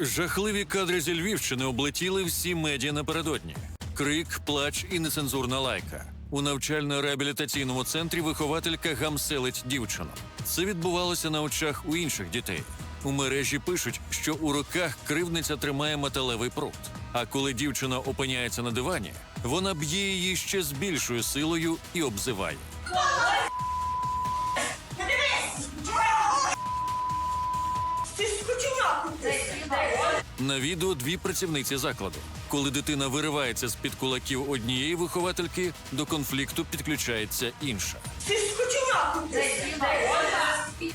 Жахливі кадри зі Львівщини облетіли всі медіа напередодні. Крик, плач і нецензурна лайка. У навчально-реабілітаційному центрі вихователька гамселить дівчину. Це відбувалося на очах у інших дітей. У мережі пишуть, що у руках кривдниця тримає металевий прут. А коли дівчина опиняється на дивані, вона б'є її ще з більшою силою і обзиває. На відео дві працівниці закладу. Коли дитина виривається з-під кулаків однієї виховательки, до конфлікту підключається інша. Ти ж ти!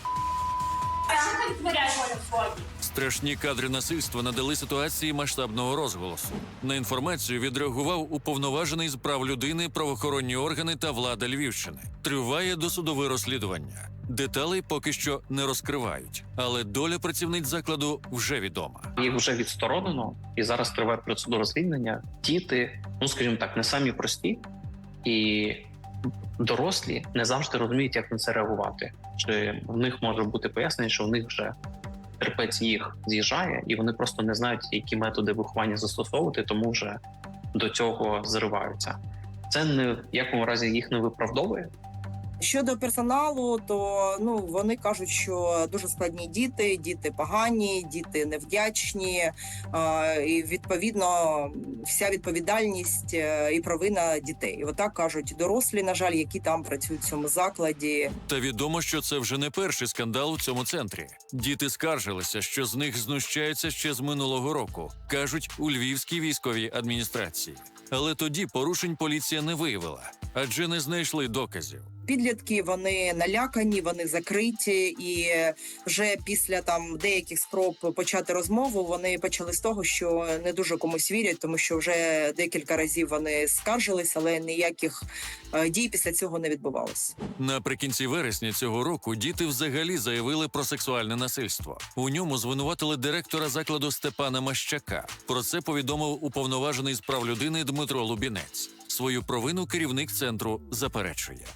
А що ти відтворяєш в фоні? Страшні кадри насильства надали ситуації масштабного розголосу. На інформацію відреагував уповноважений з прав людини, правоохоронні органи та влада Львівщини. Триває досудове розслідування. Деталей поки що не розкривають, але доля працівниць закладу вже відома. Їх вже відсторонено, і зараз триває процедура звільнення. Діти, ну скажімо так, не самі прості, і дорослі не завжди розуміють, як на це реагувати. Чи в них може бути пояснення, що в них вже терпець їх з'їжджає, і вони просто не знають, які методи виховання застосовувати, тому вже до цього зриваються. Це не в якому разі їх не виправдовує, Щодо персоналу, то ну вони кажуть, що дуже складні діти, діти погані, діти невдячні, і відповідно вся відповідальність е, і провина дітей. І отак кажуть дорослі, на жаль, які там працюють в цьому закладі. Та відомо, що це вже не перший скандал у цьому центрі. Діти скаржилися, що з них знущаються ще з минулого року, кажуть у Львівській військовій адміністрації. Але тоді порушень поліція не виявила, адже не знайшли доказів. Підлітки вони налякані, вони закриті, і вже після там деяких спроб почати розмову вони почали з того, що не дуже комусь вірять, тому що вже декілька разів вони скаржились, але ніяких е, дій після цього не відбувалося. Наприкінці вересня цього року діти взагалі заявили про сексуальне насильство. У ньому звинуватили директора закладу Степана Мащака. Про це повідомив уповноважений з прав людини Дмитро Лубінець. Свою провину керівник центру заперечує.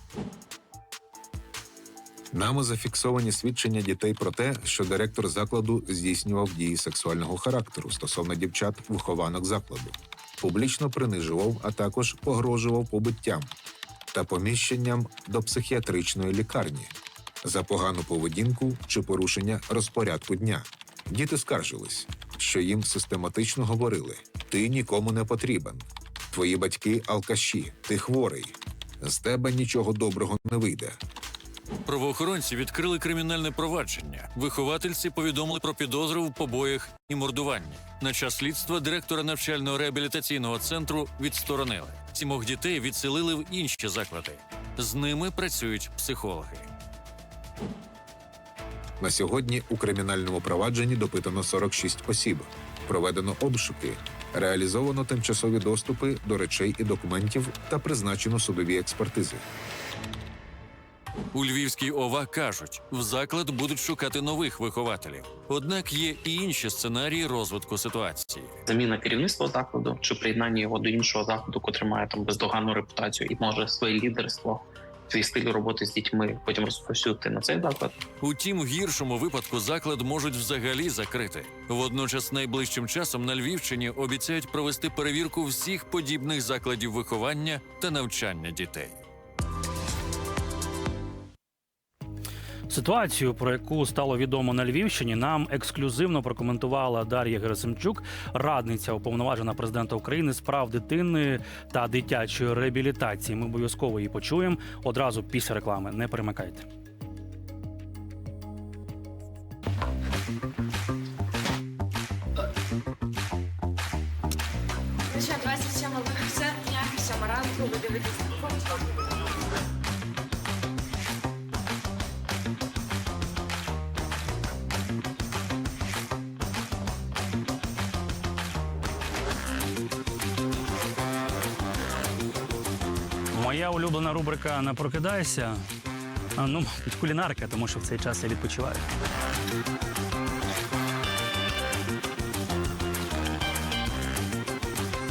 Нами зафіксовані свідчення дітей про те, що директор закладу здійснював дії сексуального характеру стосовно дівчат-вихованок закладу, публічно принижував, а також погрожував побиттям та поміщенням до психіатричної лікарні за погану поведінку чи порушення розпорядку дня. Діти скаржились, що їм систематично говорили: ти нікому не потрібен, твої батьки алкаші, ти хворий, з тебе нічого доброго не вийде. Правоохоронці відкрили кримінальне провадження. Виховательці повідомили про підозру в побоях і мордуванні. На час слідства директора навчально-реабілітаційного центру відсторонили. Сімох дітей відселили в інші заклади. З ними працюють психологи. На сьогодні у кримінальному провадженні допитано 46 осіб, проведено обшуки, реалізовано тимчасові доступи до речей і документів та призначено судові експертизи. У Львівській ОВА кажуть, в заклад будуть шукати нових вихователів. Однак є і інші сценарії розвитку ситуації. заміна керівництва закладу чи приєднання його до іншого закладу, котрий має там бездоганну репутацію і може своє лідерство, свій стиль роботи з дітьми потім розповсюдити на цей заклад. Утім, в гіршому випадку заклад можуть взагалі закрити. Водночас, найближчим часом на Львівщині обіцяють провести перевірку всіх подібних закладів виховання та навчання дітей. Ситуацію, про яку стало відомо на Львівщині, нам ексклюзивно прокоментувала Дар'я Герасимчук, радниця уповноважена президента України з прав дитини та дитячої реабілітації. Ми обов'язково її почуємо одразу після реклами. Не перемикайте. Моя улюблена рубрика Не прокидайся. А, ну, кулінарка, тому що в цей час я відпочиваю.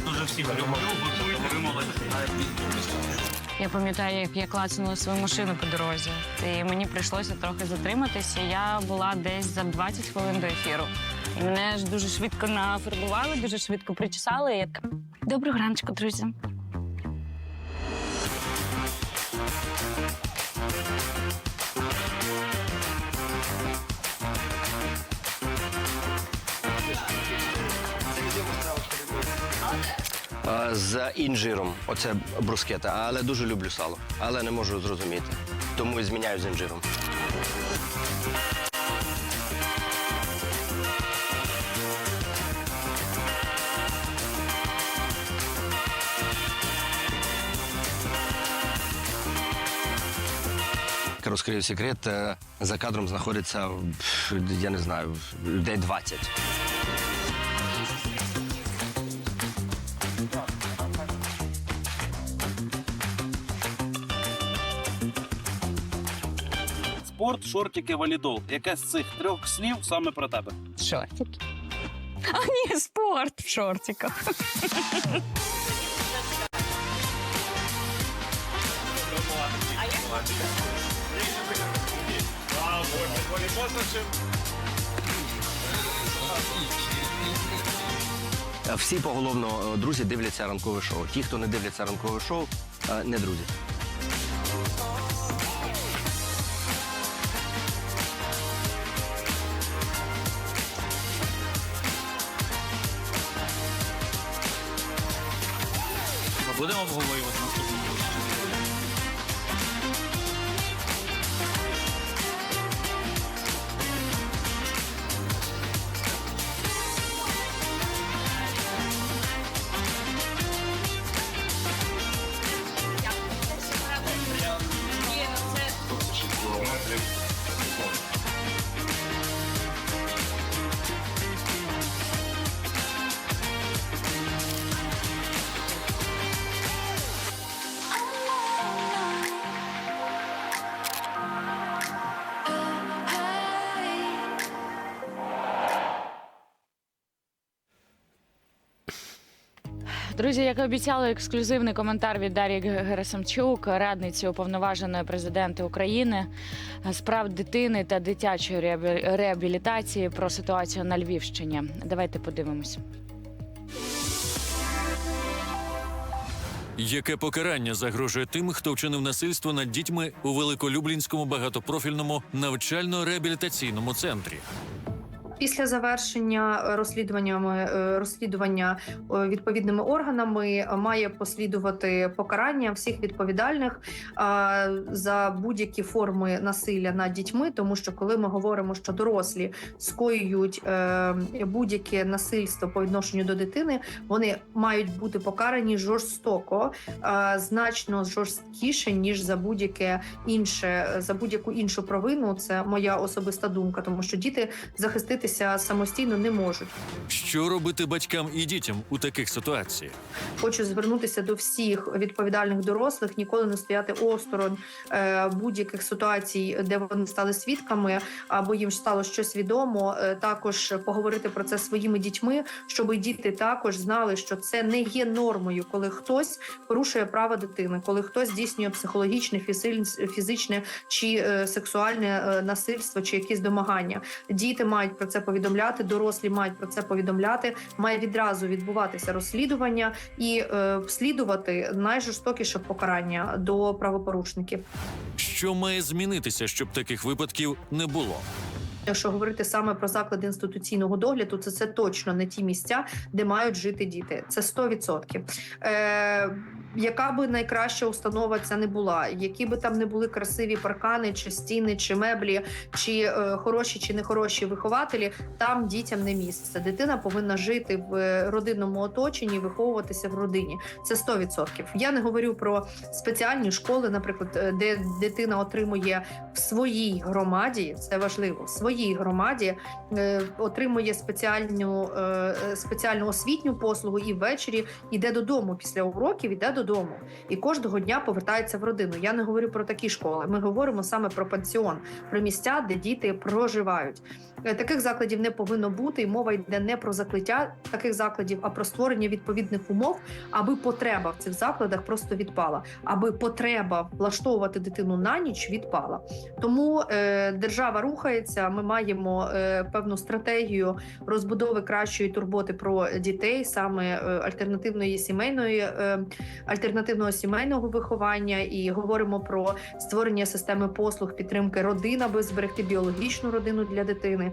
Дуже всі молодці. Я пам'ятаю, як я клацнула свою машину по дорозі. І мені прийшлося трохи затриматися. Я була десь за 20 хвилин до ефіру. І мене ж дуже швидко нафарбували, дуже швидко причесали. І я така, доброго раночку, друзі. З інжиром. Оце брускета. Але дуже люблю сало. Але не можу зрозуміти. Тому і зміняю з інжиром. Розкрию секрет. е, За кадром знаходиться, я не знаю, людей 20. Спорт, шортики, валідол. Яке з цих трьох слів саме про тебе? Шортики. А ні, спорт в шортиках. Е, Всі поголовно е, друзі дивляться ранкове шоу. Ті, хто не дивляться ранкове шоу, е, не друзі. Будемо обговорювати Друзі, як і обіцяли, ексклюзивний коментар від Дар'ї Герасимчук, радниці уповноваженої президента України з прав дитини та дитячої реабі- реабілітації про ситуацію на Львівщині. Давайте подивимось. Яке покарання загрожує тим, хто вчинив насильство над дітьми у Великолюблінському багатопрофільному навчально-реабілітаційному центрі? Після завершення розслідуваннями е, розслідування е, відповідними органами е, має послідувати покарання всіх відповідальних за будь-які форми насилля над дітьми, тому що коли ми говоримо, що дорослі скоюють будь-яке насильство по відношенню до дитини, вони мають бути покарані жорстоко, значно жорсткіше ніж за будь-яке інше за будь-яку іншу провину. Це моя особиста думка, тому що діти захиститися самостійно не можуть. Що робити батькам і дітям у таких ситуаціях? Хочу звернутися до всіх відповідальних дорослих, ніколи не стояти осторонь е, будь-яких ситуацій, де вони стали свідками, або їм стало щось відомо. Е, також поговорити про це своїми дітьми, щоб діти також знали, що це не є нормою, коли хтось порушує права дитини, коли хтось здійснює психологічне, фізичне чи е, сексуальне насильство, чи якісь домагання. Діти мають про це повідомляти, дорослі мають про це повідомляти. Має відразу відбуватися розслідування і е, слідувати найжорстокіше покарання до правопорушників. Що має змінитися, щоб таких випадків не було? Якщо говорити саме про заклади інституційного догляду, то це точно не ті місця, де мають жити діти. Це 100%. Е, яка би найкраща установа ця не була, які би там не були красиві паркани, чи стіни, чи меблі, чи е, хороші чи не хороші вихователі, там дітям не місце. Дитина повинна жити в родинному оточенні, виховуватися в родині. Це 100%. Я не говорю про спеціальні школи, наприклад, е, де дитина отримує в своїй громаді. Це важливо в своїй своїй громаді е, отримує спеціальну е, е, спеціальну освітню послугу і ввечері йде додому після уроків, йде додому і кожного дня повертається в родину. Я не говорю про такі школи. Ми говоримо саме про пансіон, про місця, де діти проживають. Е, Таких закладів не повинно бути, і мова йде не про закриття таких закладів, а про створення відповідних умов, аби потреба в цих закладах просто відпала, аби потреба влаштовувати дитину на ніч відпала. Тому е, держава рухається. Ми маємо е, певну стратегію розбудови кращої турботи про дітей, саме е, альтернативної сімейної е, альтернативного сімейного виховання, і говоримо про створення системи послуг підтримки родин, аби зберегти біологічну родину для дитини.